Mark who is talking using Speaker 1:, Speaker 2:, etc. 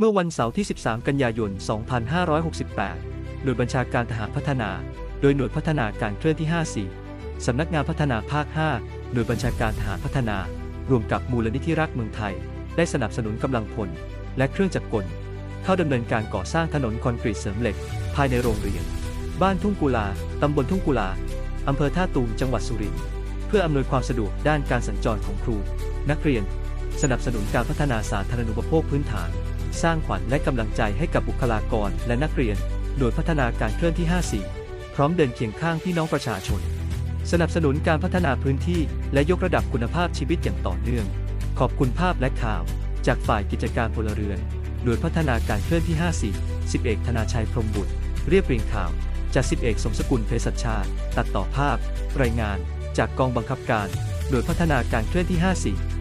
Speaker 1: เมื่อวันเสาร์ที่ 13 กันยายน 2568 หน่วยบัญชาการทหารพัฒนา โดยหน่วยพัฒนาการเคลื่อนที่ 54 สำนักงานพัฒนาภาค 5 หน่วยบัญชาการทหารพัฒนา รวมกับมูลนิธิรักเมืองไทย ได้สนับสนุนกำลังพล และเครื่องจักรกล เข้าดำเนินการก่อสร้างถนนคอนกรีตเสริมเหล็ก ภายในโรงเรียน บ้านทุ่งกุลา ตำบลทุ่งกุลา อำเภอท่าตูม จังหวัดสุรินทร์ เพื่ออำนวยความสะดวกด้านการสัญจรของครู นักเรียน สนับสนุนการพัฒนาสาธารณูปโภคพื้นฐาน สร้างขวัญและกำลังใจให้กับบุคลากรและนักเรียน โดยพัฒนาการเคลื่อนที่ 54 พร้อมเดินเคียงข้างพี่น้องประชาชน สนับสนุนการพัฒนาพื้นที่และยกระดับคุณภาพชีวิตอย่างต่อเนื่อง ขอบคุณภาพและข่าว จากฝ่ายกิจการพลเรือนโดยพัฒนาการเคลื่อนที่ 54 10เอกธนาชัยพรมบุตร เรียบเรียงข่าว จาก10เอกสมสกุลเภสัชชาติ ตัดต่อภาพ รายงาน จากกองบังคับการโดยพัฒนาการเคลื่อนที่ 54